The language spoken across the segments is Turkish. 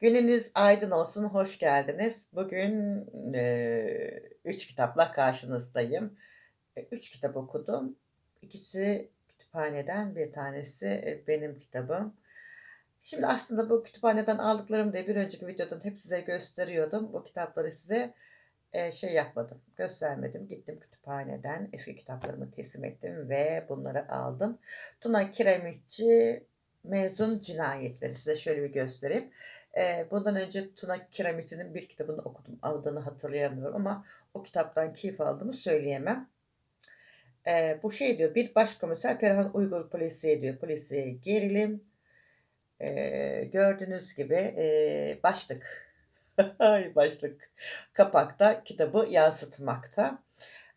Gününüz aydın olsun, hoş geldiniz. Bugün, eee, 3 kitapla karşınızdayım. E, 3 kitap okudum. İkisi kütüphaneden, bir tanesi, eee, benim kitabım. Şimdi aslında bu kütüphaneden aldıklarımı da bir önceki videoda hep size gösteriyordum. Bu kitapları size, eee, şey yapmadım, göstermedim. Gittim kütüphaneden eski kitaplarımı teslim ettim ve bunları aldım. Tuna Kiremitçi, Mezun Cinayetleri. Size şöyle bir göstereyim. Eee, bundan önce Tuna Kiremit'in bir kitabını okudum. Adını hatırlayamıyorum ama o kitaptan keyif aldığımı söyleyemem. Eee, bu şey diyor, bir başkomiser Perihan Uygur polisiye diyor. Polisiye gerilim. Eee, gördüğünüz gibi, eee, başlık, başlık kapakta kitabı yansıtmakta.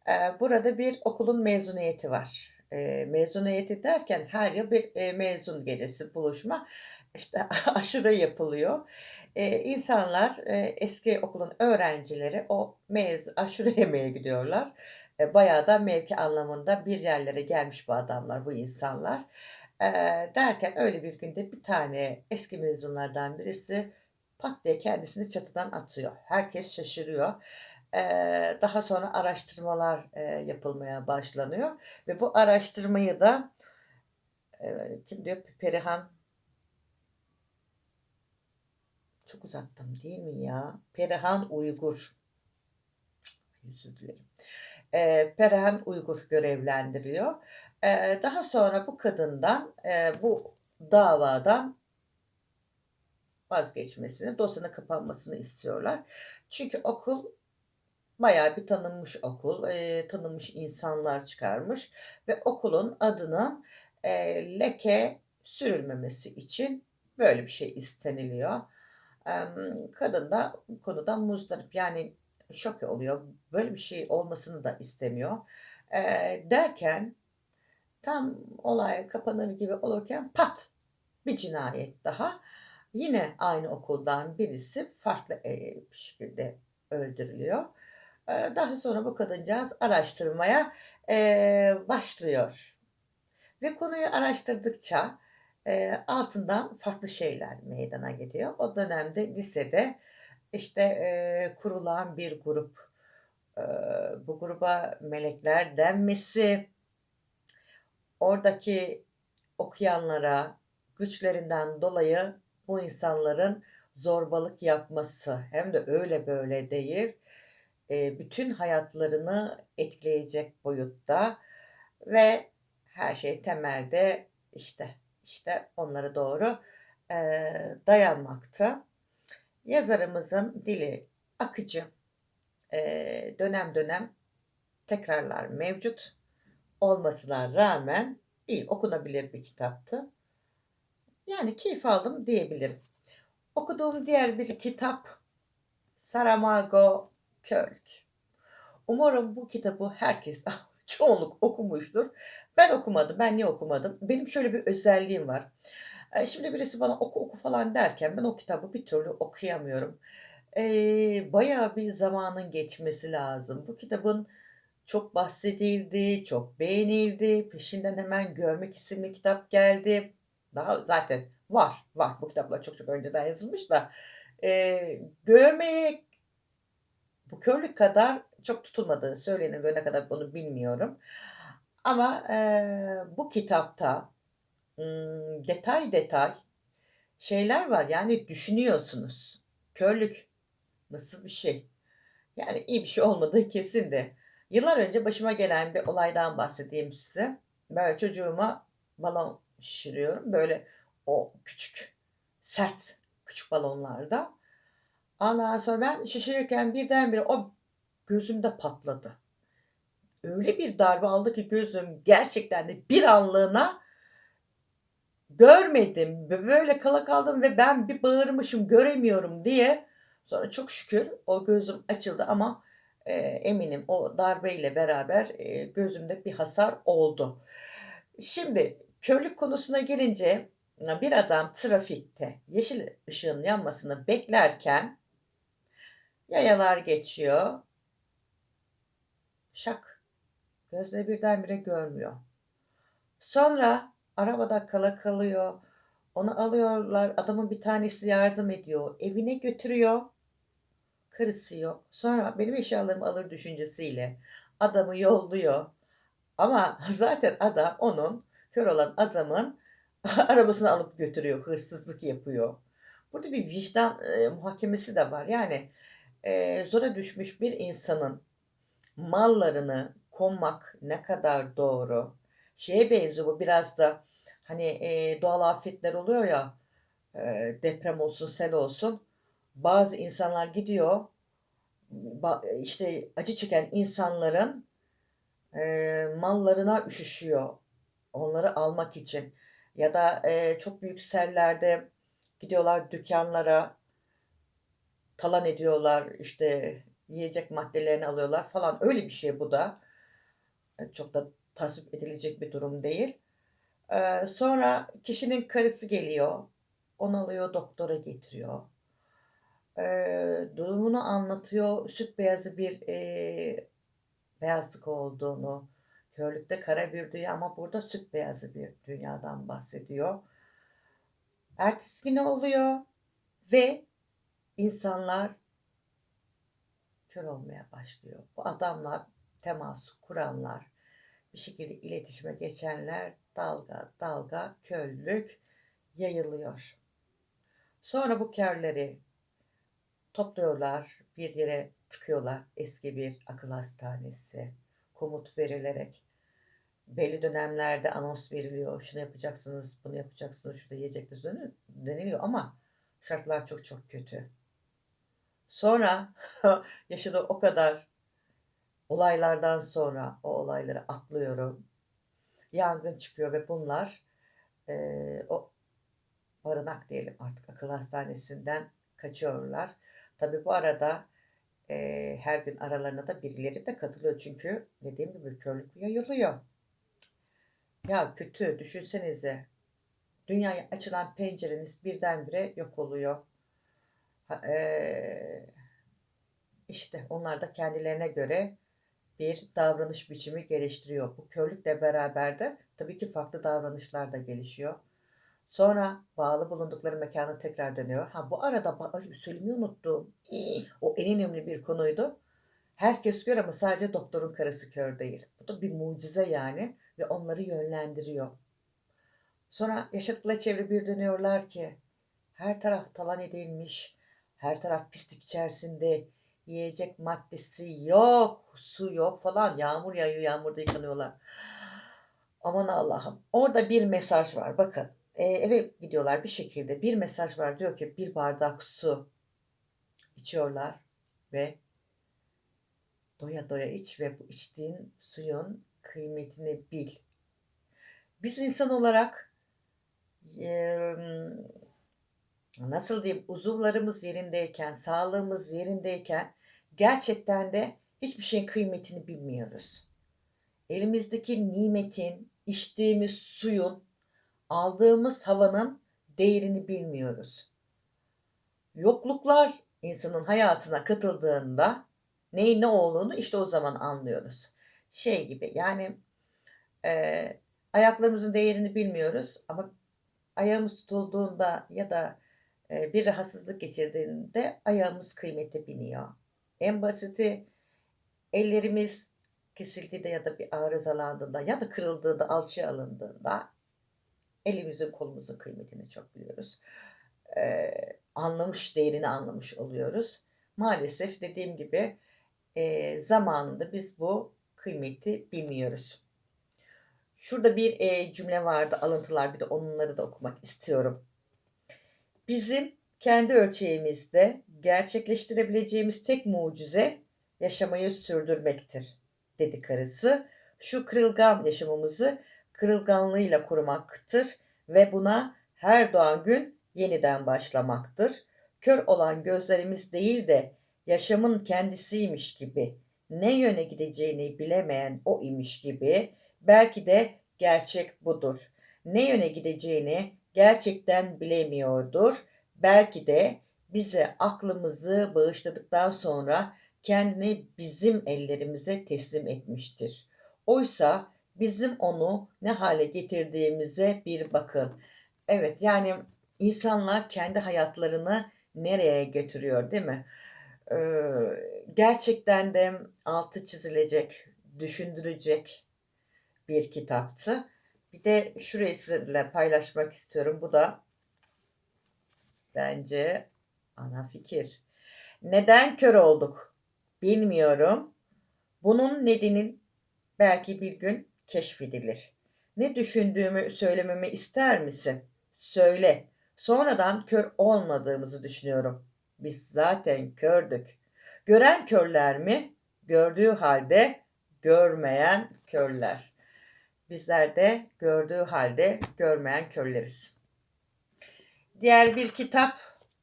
Eee, burada bir okulun mezuniyeti var. Eee, mezuniyeti derken her yıl bir, eee, mezun gecesi, buluşma. İşte aşure yapılıyor. Eee, insanlar, eee, eski okulun öğrencileri o mez aşure yemeye gidiyorlar. Eee, bayağı da mevki anlamında bir yerlere gelmiş bu adamlar, bu insanlar. Eee, derken öyle bir günde bir tane eski mezunlardan birisi pat diye kendisini çatıdan atıyor. Herkes şaşırıyor. Daha sonra araştırmalar, yapılmaya başlanıyor ve bu araştırmayı da, kim diyor? Perihan Çok uzattım değil mi ya? Perihan Uygur. Özür dilerim. Perihan Uygur görevlendiriyor. Daha sonra bu kadından, bu davadan vazgeçmesini, dosyanın kapanmasını istiyorlar. Çünkü okul bayağı bir tanınmış okul, eee, tanınmış insanlar çıkarmış ve okulun adına, eee, leke sürülmemesi için böyle bir şey isteniliyor. Emm, kadın da bu konudan muzdarip, yani şok oluyor. Böyle bir şey olmasını da istemiyor. Eee, derken tam olay kapanır gibi olurken pat! Bir cinayet daha. Yine aynı okuldan birisi farklı, bir şekilde öldürülüyor. Eee, daha sonra bu kadıncağız araştırmaya, eee, başlıyor ve konuyu araştırdıkça, eee, altından farklı şeyler meydana geliyor. O dönemde lisede, işte, eee, kurulan bir grup, bu gruba melekler denmesi, oradaki okuyanlara güçlerinden dolayı bu insanların zorbalık yapması hem de öyle böyle değil, eee, bütün hayatlarını etkileyecek boyutta ve her şey temelde, işte, işte onlara doğru, eee, dayanmakta. Yazarımızın dili akıcı, eee, dönem dönem tekrarlar mevcut olmasına rağmen iyi, okunabilir bir kitaptı. Yani keyif aldım diyebilirim. Okuduğum diğer bir kitap Saramago, Körlük. Umarım bu kitabı herkes, çoğunluk okumuştur. Ben okumadım. Ben niye okumadım? Benim şöyle bir özelliğim var. Eee, şimdi birisi bana oku oku falan derken ben o kitabı bir türlü okuyamıyorum. Eee, bayağı bir zamanın geçmesi lazım. Bu kitabın çok bahsedildi, çok beğenildi. Peşinden hemen Görmek isimli kitap geldi. Daha zaten var, var. Bu kitaplar çok çok önceden yazılmış da, eee, görmek bu körlük kadar çok tutulmadığı söyleniliyor. Ne kadar onu bilmiyorum. Ama, eee, bu kitapta, ımm, detay detay şeyler var. Yani düşünüyorsunuz. Körlük nasıl bir şey? Yani iyi bir şey olmadığı kesin de. Yıllar önce başıma gelen bir olaydan bahsedeyim size. Böyle çocuğuma balon şişiriyorum. Böyle o küçük, sert küçük balonlardan. Ondan sonra ben şişirirken birdenbire o gözümde patladı. Öyle bir darbe aldı ki gözüm gerçekten de bir anlığına görmedim. Bö böyle kala kaldım ve ben bir bağırmışım göremiyorum diye. Sonra çok şükür o gözüm açıldı ama, eee, eminim o darbeyle beraber, eee, gözümde bir hasar oldu. Şimdi körlük konusuna gelince, bir adam trafikte yeşil ışığın yanmasını beklerken yayalar geçiyor. Şak! Gözleri birdenbire görmüyor. Sonra arabada kala kalıyor. Onu alıyorlar, adamın bir tanesi yardım ediyor, evine götürüyor. Karısı yok. Sonra benim eşyalarımı alır düşüncesiyle adamı yolluyor. Ama zaten adam onun, kör olan adamın arabasını alıp götürüyor, hırsızlık yapıyor. Burada bir vicdan, eee, muhakemesi de var. Yani, eee, zora düşmüş bir insanın mallarını korumak ne kadar doğru? Şeye benziyor bu biraz da, hani, eee, doğal afetler oluyor ya, eee, deprem olsun, sel olsun. Bazı insanlar gidiyor, işte, acı çeken insanların, eee, mallarına üşüşüyor, onları almak için ya da, eee, çok büyük sellerde gidiyorlar dükkânlara talan ediyorlar, işte, yiyecek maddelerini alıyorlar falan. Öyle bir şey bu da. Eee, çok da tasvip edilecek bir durum değil. Eee, sonra kişinin karısı geliyor, onu alıyor doktora getiriyor. Eee, durumunu anlatıyor, süt beyazı bir, beyazlık olduğunu, körlükte kara bir dünya ama burada süt beyazı bir dünyadan bahsediyor. Ertesi gün oluyor ve insanlar kör olmaya başlıyor. Bu adamla teması kuranlar, bir şekilde iletişime geçenler dalga dalga körlük yayılıyor. Sonra bu körleri topluyorlar, bir yere tıkıyorlar, eski bir akıl hastanesi, komut verilerek. Belli dönemlerde anons veriliyor, şunu yapacaksınız, bunu yapacaksınız, şurada yiyeceksiniz deniliyor ama şartlar çok çok kötü. Sonra yaşadığı o kadar olaylardan sonra o olayları atlıyorum. Yangın çıkıyor ve bunlar, eee, o barınak diyelim artık akıl hastanesinden kaçıyorlar. Tabii bu arada, eee, her gün aralarına da birileri de katılıyor çünkü dediğim gibi körlük yayılıyor. Ya, kötü, düşünsenize, dünyaya açılan pencereniz birdenbire yok oluyor. Eee, işte, onlar da kendilerine göre bir davranış biçimi geliştiriyor. Bu körlükle beraber de tabii ki farklı davranışlar da gelişiyor. Sonra bağlı bulundukları mekâna tekrar dönüyor. Ha, bu arada söylemeyi unuttum. O en önemli bir konuydu. Herkes kör ama sadece doktorun karısı kör değil. Bu da bir mucize yani ve onları yönlendiriyor. Sonra yaşadıkları çevre bir dönüyorlar ki her taraf talan edilmiş, her taraf pislik içerisinde, yiyecek maddesi yok, su yok falan. Yağmur yağıyor, yağmurda yıkanıyorlar. Aman Allah'ım! Orada bir mesaj var bakın. Eee, eve gidiyorlar bir şekilde bir mesaj var diyor ki bir bardak su içiyorlar ve doya doya iç ve bu içtiğin suyun kıymetini bil. Biz insan olarak, emm, nasıl diyeyim, uzuvlarımız yerindeyken, sağlığımız yerindeyken gerçekten de hiçbir şeyin kıymetini bilmiyoruz. Elimizdeki nimetin, içtiğimiz suyun, aldığımız havanın değerini bilmiyoruz. Yokluklar insanın hayatına katıldığında neyin ne olduğunu işte o zaman anlıyoruz. Şey gibi, yani, eee, ayaklarımızın değerini bilmiyoruz ama ayağımız tutulduğunda ya da, bir rahatsızlık geçirdiğinde ayağımız kıymeti biniyor. En basiti ellerimiz kesildiğinde ya da bir arızalandığında ya da kırıldığında, alçıya alındığında elimizin kolumuzun kıymetini çok biliyoruz. Eee, anlamış, değerini anlamış oluyoruz. Maalesef dediğim gibi, eee, zamanında biz bu kıymeti bilmiyoruz. Şurada bir, eee, cümle vardı, alıntılar, bir de onları da okumak istiyorum. "Bizim kendi ölçeğimizde gerçekleştirebileceğimiz tek mucize yaşamayı sürdürmektir." dedi karısı. "Şu kırılgan yaşamımızı kırılganlığıyla korumaktır ve buna her doğan gün yeniden başlamaktır. Kör olan gözlerimiz değil de yaşamın kendisiymiş gibi, ne yöne gideceğini bilemeyen o imiş gibi, belki de gerçek budur. Ne yöne gideceğini gerçekten bilemiyordur. Belki de bize aklımızı bağışladıktan sonra kendini bizim ellerimize teslim etmiştir. Oysa bizim onu ne hâle getirdiğimize bir bakın. Evet, yani insanlar kendi hayatlarını nereye götürüyor, değil mi? Eee, gerçekten de altı çizilecek, düşündürecek bir kitaptı. Bir de şurayı sizinle paylaşmak istiyorum. Bu da bence ana fikir. Neden kör olduk? Bilmiyorum. Bunun nedeni belki bir gün keşfedilir. Ne düşündüğümü söylememi ister misin? Söyle. Sonradan kör olmadığımızı düşünüyorum. Biz zaten kördük. Gören körler mi? Gördüğü halde görmeyen körler. Bizler de gördüğü halde görmeyen körleriz. Diğer bir kitap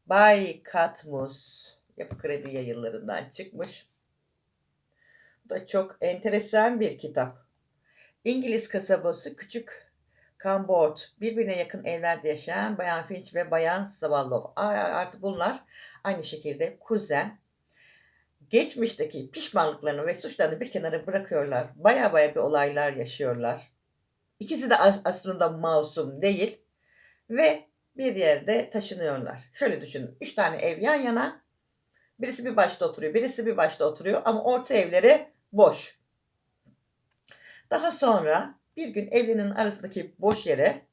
Bay Katmus. Yapı Kredi yayınlarından çıkmış. Bu da çok enteresan bir kitap. İngiliz kasabası Küçük Cambord, birbirine yakın evlerde yaşayan Bayan Finch ve Bayan Swallow. Artık bunlar aynı şekilde kuzen. Geçmişteki pişmanlıklarını ve suçlarını bir kenara bırakıyorlar. Baya baya bir olaylar yaşıyorlar. İkisi de aslında masum değil ve bir yerde taşınıyorlar. Şöyle düşünün. Üç tane ev yan yana. Birisi bir başta oturuyor, birisi bir başta oturuyor ama orta evleri boş. Daha sonra bir gün evlerinin arasındaki boş yere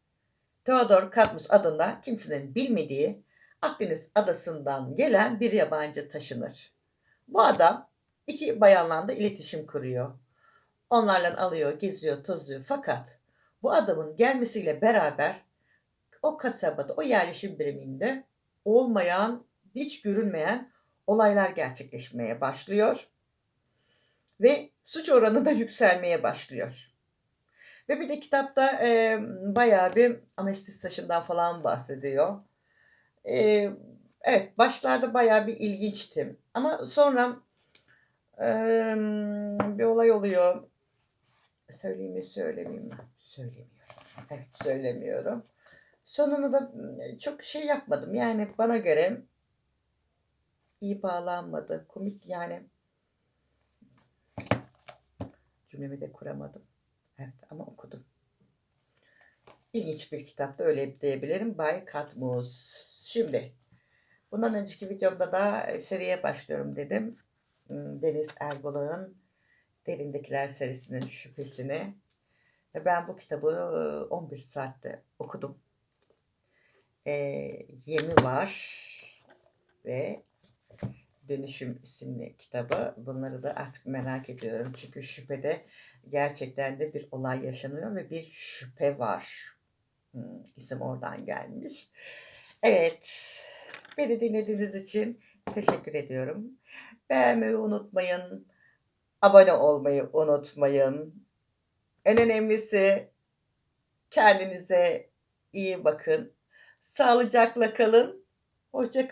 Theodor Katmus adında kimsenin bilmediği Akdeniz adasından gelen bir yabancı taşınır. Bu adam iki bayanla da iletişim kuruyor. Onlarla alıyor, geziyor, tozuyor. Fakat bu adamın gelmesiyle beraber o kasabada, o yerleşim biriminde olmayan, hiç görünmeyen olaylar gerçekleşmeye başlıyor. Ve suç oranı da yükselmeye başlıyor. Ve bir de kitapta e, bayağı bir amestis taşından falan bahsediyor. E, evet, başlarda bayağı bir ilginçti. Ama sonra e, bir olay oluyor. Söyleyeyim mi, söylemeyeyim mi? Söylemiyorum. Evet, söylemiyorum. Sonunu da çok şey yapmadım. Yani bana göre iyi bağlanmadı. Komik yani. Cümlemi de kuramadım. Evet ama okudum. İlginç bir kitapta öyle diyebilirim. Bay Katmus. Şimdi bundan önceki videomda da seriye başlıyorum dedim. Deniz Erbolağ'ın Derindekiler serisinin şüphesini. Ve ben bu kitabı 11 saatte okudum. E, Yemi var ve Dönüşüm isimli kitabı. Bunları da artık merak ediyorum. Çünkü şüphede gerçekten de bir olay yaşanıyor ve bir şüphe var. Hmm, isim oradan gelmiş. Evet. Beni dinlediğiniz için teşekkür ediyorum. Beğenmeyi unutmayın. Abone olmayı unutmayın. En önemlisi kendinize iyi bakın. Sağlıcakla kalın. Hoşça kalın.